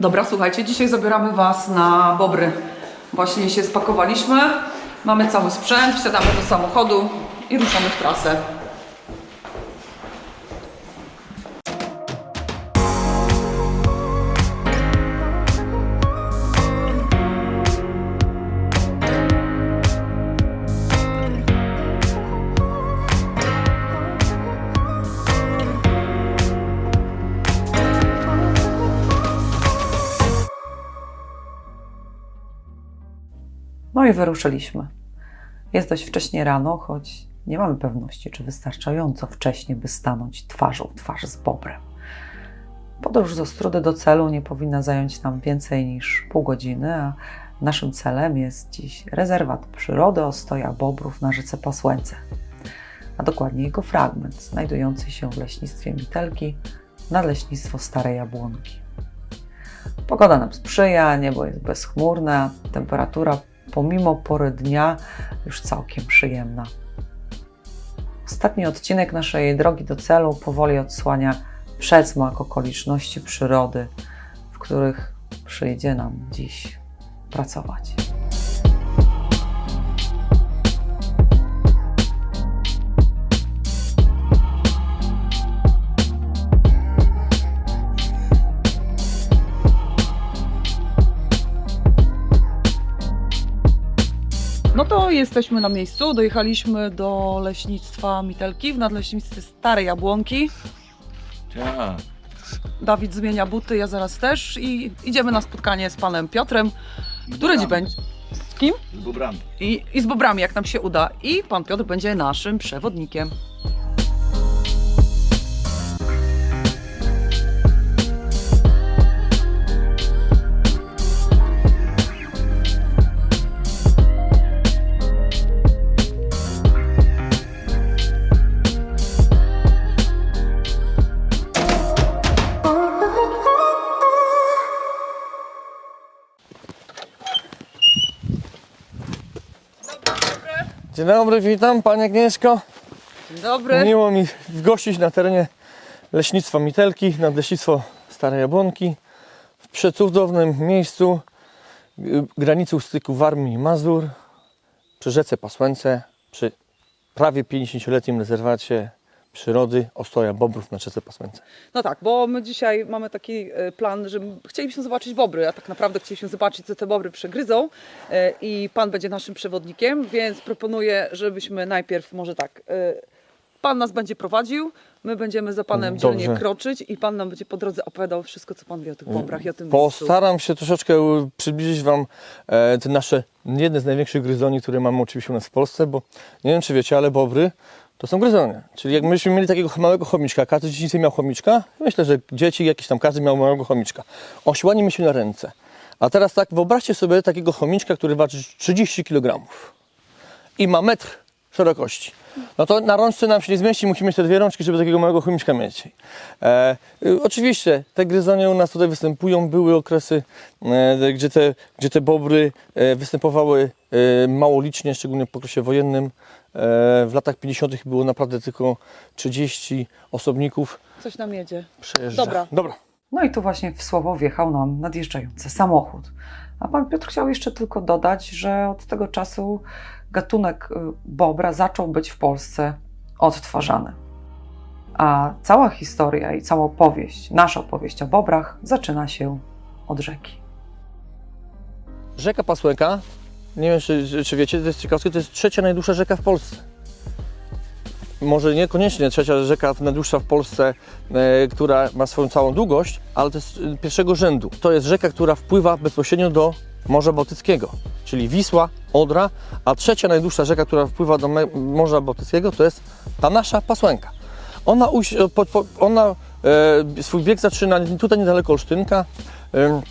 Dobra, słuchajcie, dzisiaj zabieramy Was na Bobry. Właśnie się spakowaliśmy, mamy cały sprzęt, wsiadamy do samochodu i ruszamy w trasę. No i wyruszyliśmy. Jest dość wcześnie rano, choć nie mamy pewności, czy wystarczająco wcześnie, by stanąć twarzą w twarz z Bobrem. Podróż z Ostrudy do celu nie powinna zająć nam więcej niż pół godziny, a naszym celem jest dziś rezerwat przyrody Ostoja Bobrów na rzece Pasłęce, a dokładnie jego fragment, znajdujący się w leśnictwie Mitelki, nadleśnictwo Starej Jabłonki. Pogoda nam sprzyja, niebo jest bezchmurne, temperatura pomimo pory dnia już całkiem przyjemna. Ostatni odcinek naszej drogi do celu powoli odsłania przedsmak okoliczności przyrody, w których przyjdzie nam dziś pracować. Jesteśmy na miejscu. Dojechaliśmy do leśnictwa Mitelki w nadleśnictwie Starej Jabłonki. Tak. Dawid zmienia buty, ja zaraz też i idziemy na spotkanie z panem Piotrem, który dziś będzie. Z kim? Z bobrami. I, I z bobrami, jak nam się uda. I pan Piotr będzie naszym przewodnikiem. Dzień dobry, witam Pani Agnieszko. Dzień dobry. Miło mi gościć na terenie leśnictwa Mitelki, nadleśnictwo Starej Jabłonki, w przecudownym miejscu, y, granicy u styku Warmii i Mazur, przy rzece Pasłęce, przy prawie 50-letnim rezerwacie przyrody Ostoja Bobrów na rzece Pasłęce. No tak, bo my dzisiaj mamy taki e, plan, że chcielibyśmy zobaczyć bobry, a tak naprawdę chcieliśmy zobaczyć, co te bobry przegryzą e, i pan będzie naszym przewodnikiem, więc proponuję, żebyśmy najpierw może tak, e, pan nas będzie prowadził, my będziemy za panem Dobrze. dzielnie kroczyć i pan nam będzie po drodze opowiadał wszystko, co pan wie o tych bobrach i o tym miejscu. Postaram się troszeczkę przybliżyć Wam te nasze jedne z największych gryzoni, które mamy oczywiście u nas w Polsce, bo nie wiem czy wiecie, ale bobry to są gryzonie. Czyli jak myśmy mieli takiego małego chomiczka, każdy z miał chomiczka, myślę, że dzieci jakieś tam, każdy miał małego chomiczka. Osiłani mi się na ręce. A teraz tak, wyobraźcie sobie takiego chomiczka, który waży 30 kg i ma metr szerokości. No to na rączce nam się nie zmieści, musimy mieć te dwie rączki, żeby takiego małego chomiczka mieć. E, y, oczywiście te gryzonie u nas tutaj występują, były okresy, e, gdzie, te, gdzie te bobry e, występowały e, mało licznie, szczególnie w okresie wojennym. E, w latach 50. było naprawdę tylko 30 osobników. Coś nam jedzie. Przejeżdża. Dobra. Dobra. No i tu właśnie w słowo wjechał nam nadjeżdżający samochód. A pan Piotr chciał jeszcze tylko dodać, że od tego czasu gatunek y, bobra zaczął być w Polsce odtwarzany. A cała historia i cała opowieść, nasza opowieść o bobrach zaczyna się od rzeki. Rzeka Pasłęka, nie wiem czy, czy wiecie, to jest ciekawskie, to jest trzecia najdłuższa rzeka w Polsce. Może niekoniecznie trzecia rzeka najdłuższa w Polsce, e, która ma swoją całą długość, ale to jest e, pierwszego rzędu. To jest rzeka, która wpływa bezpośrednio do Morza Bałtyckiego, czyli Wisła, Odra, a trzecia najdłuższa rzeka, która wpływa do Morza Bałtyckiego, to jest ta nasza Pasłęka. Ona, po, ona e, swój bieg zaczyna tutaj niedaleko Olsztynka, e,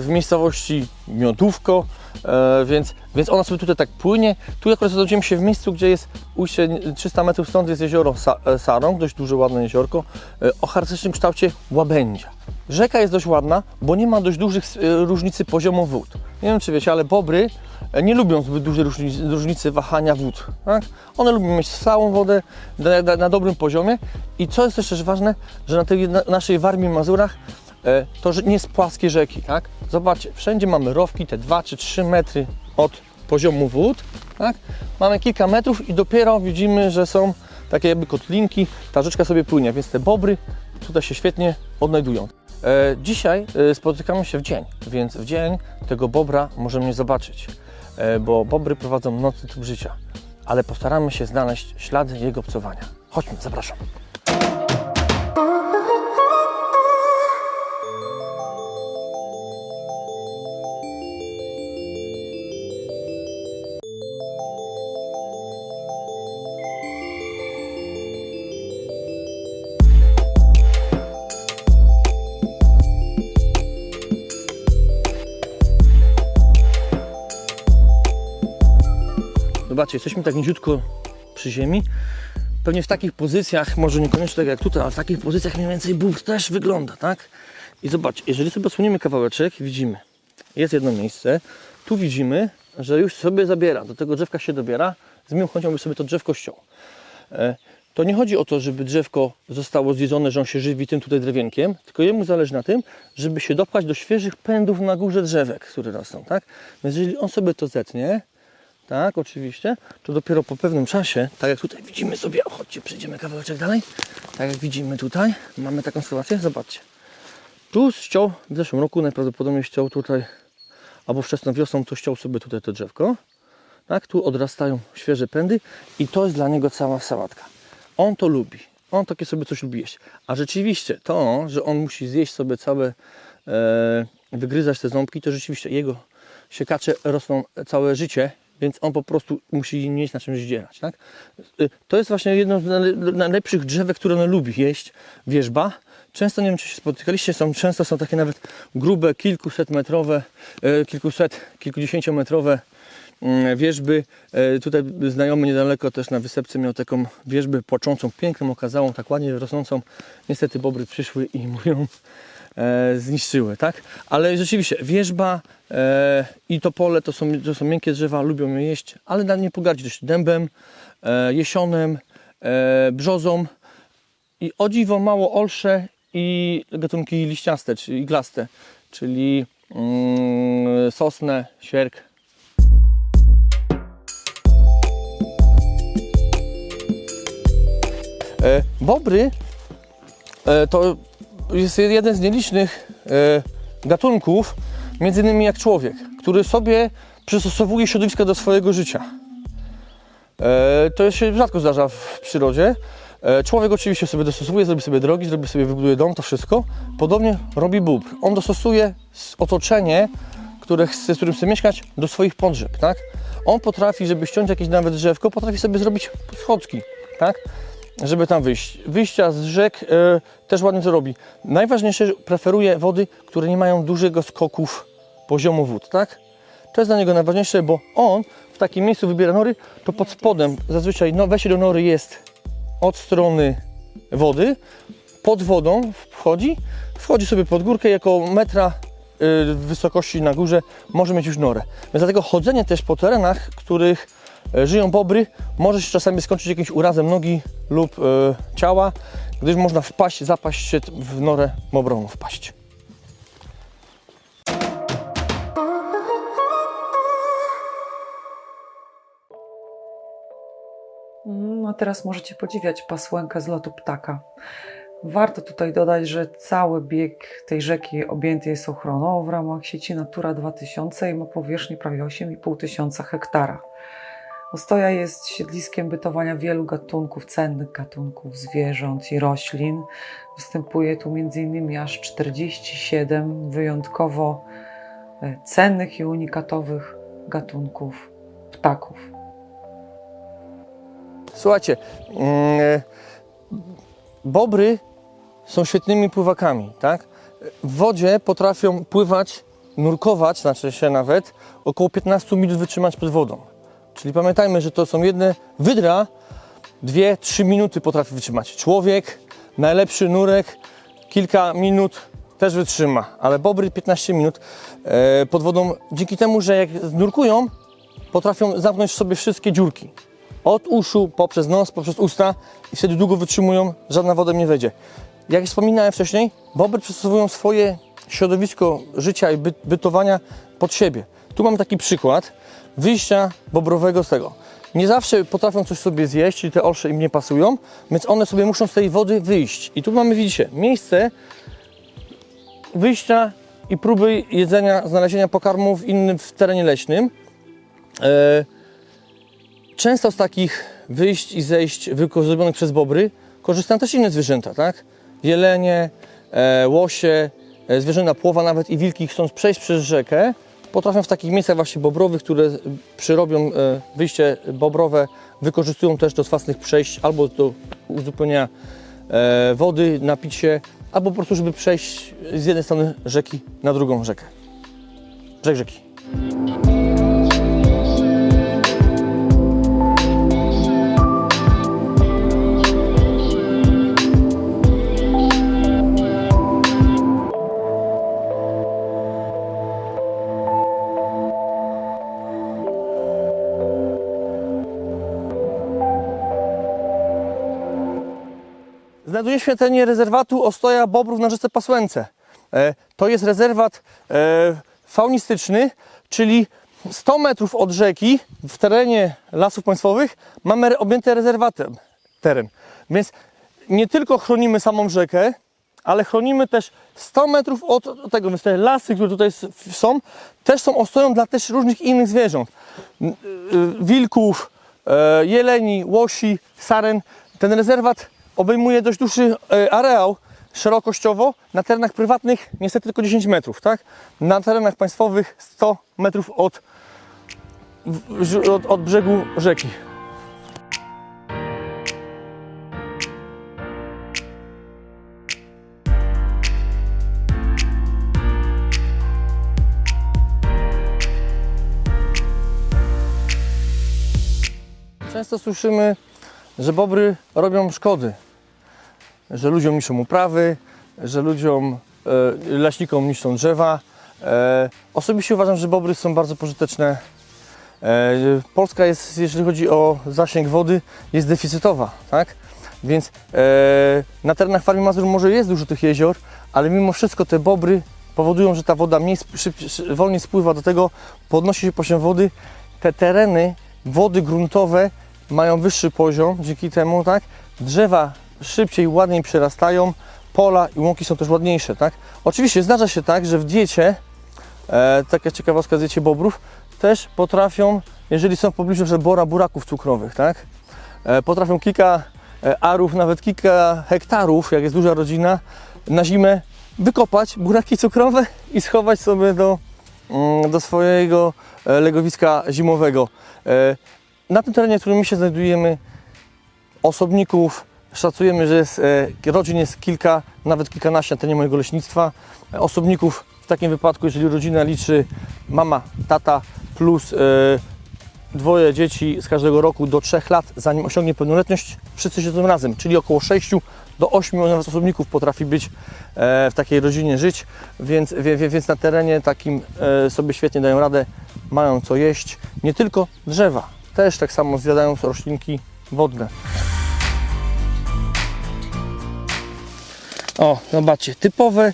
w miejscowości Miodówko, e, więc, więc ona sobie tutaj tak płynie. Tu akurat znajdziemy się w miejscu, gdzie jest ujście 300 metrów stąd jest jezioro e, Sarąg, dość duże, ładne jeziorko, e, o charakterystycznym kształcie łabędzia. Rzeka jest dość ładna, bo nie ma dość dużych e, różnicy poziomu wód. Nie wiem, czy wiecie, ale bobry e, nie lubią zbyt dużej różnicy, wahania wód. Tak? One lubią mieć stałą wodę na, na, na dobrym poziomie i co jest też ważne, że na tej na, naszej Warmii Mazurach e, to że nie jest płaskie rzeki, tak? Zobaczcie, wszędzie mamy rowki, te 2 czy 3 metry od poziomu wód, tak? Mamy kilka metrów i dopiero widzimy, że są takie jakby kotlinki, ta rzeczka sobie płynie, więc te bobry tutaj się świetnie odnajdują. E, dzisiaj e, spotykamy się w dzień, więc w dzień tego bobra możemy nie zobaczyć, e, bo bobry prowadzą nocny tryb życia, ale postaramy się znaleźć ślady jego obcowania. Chodźmy, zapraszam. Zobaczcie, jesteśmy tak niziutko przy ziemi. Pewnie w takich pozycjach, może niekoniecznie tak jak tutaj, ale w takich pozycjach mniej więcej bóg też wygląda, tak? I zobaczcie, jeżeli sobie odsłoniemy kawałeczek, widzimy, jest jedno miejsce, tu widzimy, że już sobie zabiera, do tego drzewka się dobiera, z miłą chęcią by sobie to drzewko ściął. E, To nie chodzi o to, żeby drzewko zostało zjedzone, że on się żywi tym tutaj drewienkiem, tylko jemu zależy na tym, żeby się dopchać do świeżych pędów na górze drzewek, które rosną, tak? Więc jeżeli on sobie to zetnie, tak, oczywiście, to dopiero po pewnym czasie, tak jak tutaj widzimy sobie, o, chodźcie, przejdziemy kawałeczek dalej, tak jak widzimy tutaj, mamy taką sytuację, zobaczcie. Tu ściął, w zeszłym roku najprawdopodobniej ściął tutaj, albo wczesną wiosną, to ściął sobie tutaj to drzewko, tak, tu odrastają świeże pędy i to jest dla niego cała sałatka. On to lubi, on takie sobie coś lubi jeść, a rzeczywiście to, że on musi zjeść sobie całe, e, wygryzać te ząbki, to rzeczywiście jego siekacze rosną całe życie, więc on po prostu musi mieć na czymś zdzierać. Tak? Y, To jest właśnie jedno z najle- najlepszych drzewek, które on lubi jeść, wierzba. Często, nie wiem czy się spotykaliście, są, często są takie nawet grube, kilkuset metrowe, e, kilkuset, kilkudziesięciometrowe mm, wierzby. E, Tutaj znajomy niedaleko też na wysepce miał taką wierzbę płaczącą, piękną, okazałą, tak ładnie rosnącą. Niestety bobry przyszły i ją e, zniszczyły, tak? Ale rzeczywiście wierzba e, i topole to są, to są miękkie drzewa, lubią je jeść, ale nie pogardzi też dębem, e, jesionem, e, brzozą i o dziwo mało olsze i gatunki liściaste, czy iglaste, czyli mm, sosnę, świerk. E, bobry e, to jest jeden z nielicznych e, gatunków, między innymi jak człowiek, który sobie przystosowuje środowisko do swojego życia. E, to się rzadko zdarza w przyrodzie. E, człowiek oczywiście sobie dostosuje, zrobi sobie drogi, zrobi sobie, wybuduje dom, to wszystko. Podobnie robi bóbr. On dostosuje otoczenie, które chce, z którym chce mieszkać, do swoich potrzeb, tak? On potrafi, żeby ściąć jakieś nawet drzewko, potrafi sobie zrobić schodki, tak? Żeby tam wyjść. Wyjścia z rzek e, też ładnie to robi. Najważniejsze, że preferuje wody, które nie mają dużego skoków poziomu wód, tak? To jest dla niego najważniejsze, bo on w takim miejscu wybiera nory, to pod spodem zazwyczaj no, wejście do nory jest od strony wody, pod wodą wchodzi, wchodzi sobie pod górkę jako metra y, wysokości na górze może mieć już norę. Więc dlatego chodzenie też po terenach, których żyją bobry, może się czasami skończyć jakimś urazem nogi lub e, ciała, gdyż można wpaść, zapaść się w norę bobrową wpaść. No teraz możecie podziwiać pasłękę z lotu ptaka. Warto tutaj dodać, że cały bieg tej rzeki objęty jest ochroną w ramach sieci Natura 2000 i ma powierzchnię prawie 8,5 tysiąca hektara. Ostoja jest siedliskiem bytowania wielu gatunków, cennych gatunków zwierząt i roślin. Występuje tu m.in. aż 47 wyjątkowo e, cennych i unikatowych gatunków ptaków. Słuchajcie, mm, bobry są świetnymi pływakami, tak? W wodzie potrafią pływać, nurkować, znaczy się nawet, około 15 minut wytrzymać pod wodą. Czyli pamiętajmy, że to są jedne wydra, 2-3 minuty potrafi wytrzymać. Człowiek, najlepszy nurek, kilka minut też wytrzyma, ale bobry 15 minut e, pod wodą, dzięki temu, że jak nurkują, potrafią zamknąć sobie wszystkie dziurki. Od uszu, poprzez nos, poprzez usta i wtedy długo wytrzymują, żadna woda nie wejdzie. jak wspominałem wcześniej, bobry przystosowują swoje środowisko życia i by, bytowania pod siebie. Tu mamy taki przykład wyjścia bobrowego z tego. Nie zawsze potrafią coś sobie zjeść, czyli te olsze im nie pasują, więc one sobie muszą z tej wody wyjść. I tu mamy, widzicie, miejsce wyjścia i próby jedzenia, znalezienia pokarmu w innym w terenie leśnym. E, często z takich wyjść i zejść zrobionych przez bobry korzystają też inne zwierzęta, tak? Jelenie, e, łosie, e, zwierzęta płowa nawet i wilki chcąc przejść przez rzekę, potrafią w takich miejscach właśnie bobrowych, które przyrobią e, wyjście bobrowe, wykorzystują też do własnych przejść albo do uzupełnienia e, wody, napić się, albo po prostu, żeby przejść z jednej strony rzeki na drugą rzekę. Brzeg rzeki. Terenie rezerwatu Ostoja Bobrów na rzece Pasłęce. E, To jest rezerwat e, faunistyczny, czyli 100 metrów od rzeki w terenie lasów państwowych mamy objęty rezerwatem teren. Więc nie tylko chronimy samą rzekę, ale chronimy też 100 metrów od tego, więc te lasy, które tutaj są, też są ostoją dla też różnych innych zwierząt. Y, Wilków, e, jeleni, łosi, saren. Ten rezerwat obejmuje dość duży e, areał szerokościowo. Na terenach prywatnych niestety tylko 10 metrów, tak? Na terenach państwowych 100 metrów od, od, od brzegu rzeki. Często słyszymy, że bobry robią szkody, że ludziom niszczą uprawy, że ludziom, e, leśnikom niszczą drzewa. E, osobiście uważam, że bobry są bardzo pożyteczne. E, Polska jest, jeżeli chodzi o zasięg wody, jest deficytowa, tak? Więc na terenach Farmy Mazur może jest dużo tych jezior, ale mimo wszystko te bobry powodują, że ta woda mniej, wolniej spływa do tego, podnosi się poziom wody. Te tereny, wody gruntowe mają wyższy poziom dzięki temu, tak? Drzewa szybciej, ładniej przerastają, pola i łąki są też ładniejsze, tak? Oczywiście zdarza się tak, że w diecie, e, taka ciekawostka z diecie bobrów, też potrafią, jeżeli są w pobliżu bora buraków cukrowych, tak? E, potrafią kilka e, arów, nawet kilka hektarów, jak jest duża rodzina, na zimę wykopać buraki cukrowe i schować sobie do, mm, do swojego e, legowiska zimowego. E, Na tym terenie, w którym my się znajdujemy, osobników szacujemy, że jest, e, rodzin jest kilka, nawet kilkanaście na terenie mojego leśnictwa. E, Osobników w takim wypadku, jeżeli rodzina liczy mama, tata plus e, dwoje dzieci z każdego roku do 3 lat, zanim osiągnie pełnoletność, wszyscy siedzą razem, czyli około 6 do 8 nawet osobników potrafi być w takiej rodzinie żyć, więc, więc na terenie takim sobie świetnie dają radę, mają co jeść. Nie tylko drzewa, też tak samo zjadają roślinki wodne. O, zobaczcie, typowe,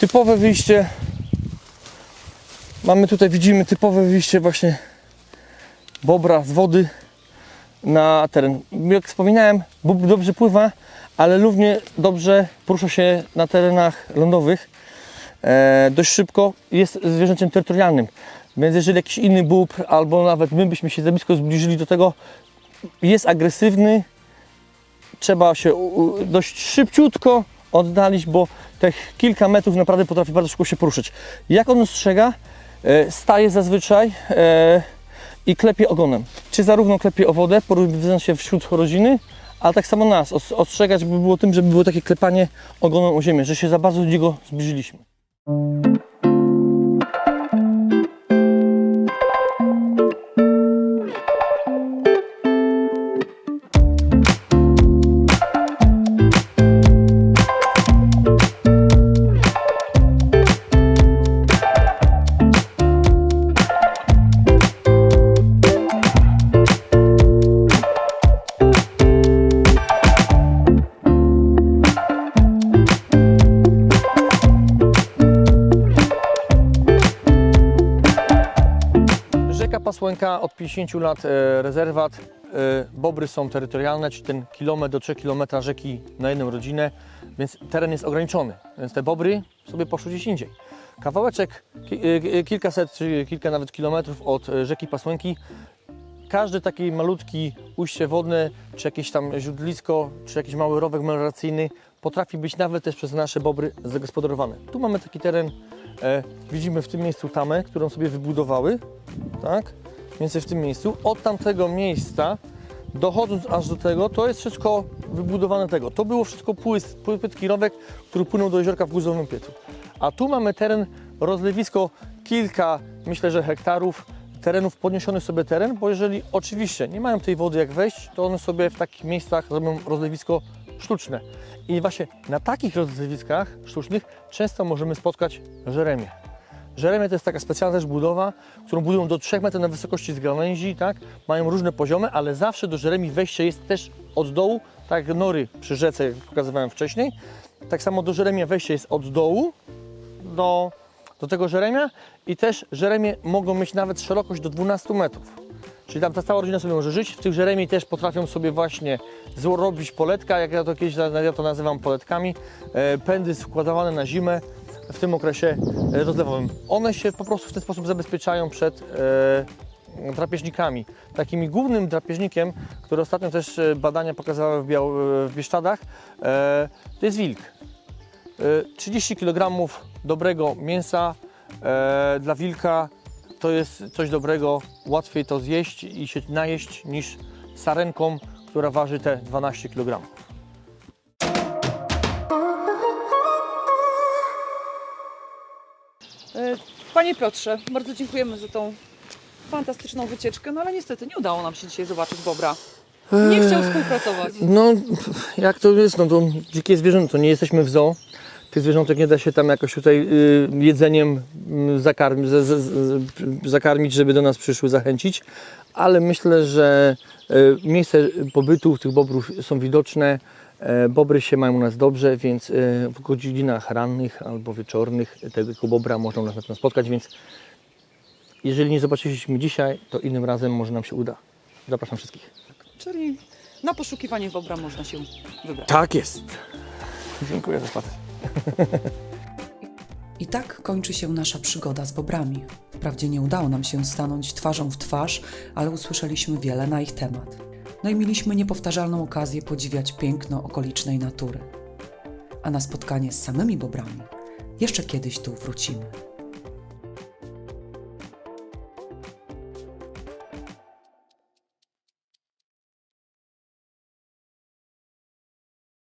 typowe wyjście. Mamy tutaj, widzimy typowe wyjście właśnie bobra z wody na teren. Jak wspominałem, bóbr dobrze pływa, ale równie dobrze porusza się na terenach lądowych e, dość szybko jest zwierzęciem terytorialnym. Więc jeżeli jakiś inny bóbr, albo nawet my byśmy się za blisko zbliżyli do tego, jest agresywny, trzeba się dość szybciutko oddalić, bo te kilka metrów naprawdę potrafi bardzo szybko się poruszyć. Jak on ostrzega? E, Staje zazwyczaj e, i klepie ogonem. Czy zarówno klepie o wodę, porównując się wśród rodziny, ale tak samo nas. Os- Ostrzegać by było tym, żeby było takie klepanie ogonem o ziemię, że się za bardzo do niego zbliżyliśmy. Od 50 lat e, rezerwat. E, Bobry są terytorialne, czyli ten kilometr do 3 km rzeki na jedną rodzinę, więc teren jest ograniczony. Więc te bobry sobie poszły gdzieś indziej. Kawałeczek, ki- e, e, kilkaset czy kilka nawet kilometrów od e, rzeki Pasłęki każdy taki malutki ujście wodne, czy jakieś tam źródlisko, czy jakiś mały rowek melioracyjny potrafi być nawet też przez nasze bobry zagospodarowany. Tu mamy taki teren, e, widzimy w tym miejscu tamę, którą sobie wybudowały, tak? Więc w tym miejscu. Od tamtego miejsca, dochodząc aż do tego, to jest wszystko wybudowane tego. To było wszystko płys, pły- płytki rowek, który płynął do jeziorka w Guzowym Piecu. A tu mamy teren, rozlewisko, kilka, myślę, że hektarów terenów, podniesiony sobie teren, bo jeżeli oczywiście nie mają tej wody jak wejść, to one sobie w takich miejscach robią rozlewisko sztuczne. I właśnie na takich rozlewiskach sztucznych często możemy spotkać żeremie. Żeremie to jest taka specjalna też budowa, którą budują do 3 metrów na wysokości z gałęzi, tak? Mają różne poziomy, ale zawsze do żeremi wejście jest też od dołu, tak jak nory przy rzece, jak pokazywałem wcześniej. Tak samo do żeremia wejście jest od dołu do, do tego żeremia i też żeremie mogą mieć nawet szerokość do 12 metrów. Czyli tam ta cała rodzina sobie może żyć. W tych żeremi też potrafią sobie właśnie zrobić poletka, jak ja to kiedyś ja to nazywam poletkami, e, pędy składowane na zimę w tym okresie e, rozlewowym. One się po prostu w ten sposób zabezpieczają przed e, drapieżnikami. Takimi głównym drapieżnikiem, który ostatnio też e, badania pokazały w, Biał, w Bieszczadach, e, to jest wilk. E, 30 kg dobrego mięsa e, dla wilka to jest coś dobrego, łatwiej to zjeść i się najeść niż sarenką, która waży te 12 kg. Panie Piotrze, bardzo dziękujemy za tą fantastyczną wycieczkę, no ale niestety nie udało nam się dzisiaj zobaczyć Bobra. Nie chciał współpracować. No, jak to jest, no to dzikie zwierzęta, to nie jesteśmy w zoo. Tych zwierzątek nie da się tam jakoś tutaj y, jedzeniem y, zakarmi, z, z, z, zakarmić, żeby do nas przyszły, zachęcić. Ale myślę, że y, miejsce pobytu tych bobrów są widoczne. E, Bobry się mają u nas dobrze, więc y, w godzinach rannych albo wieczornych tego bobra można u nas na pewno spotkać, więc jeżeli nie zobaczyliśmy dzisiaj, to innym razem może nam się uda. Zapraszam wszystkich. Czyli na poszukiwanie Bobra można się wybrać. Tak jest. Dziękuję za spacer. I tak kończy się nasza przygoda z bobrami. Wprawdzie nie udało nam się stanąć twarzą w twarz, ale usłyszeliśmy wiele na ich temat. No i mieliśmy niepowtarzalną okazję podziwiać piękno okolicznej natury. A na spotkanie z samymi bobrami jeszcze kiedyś tu wrócimy.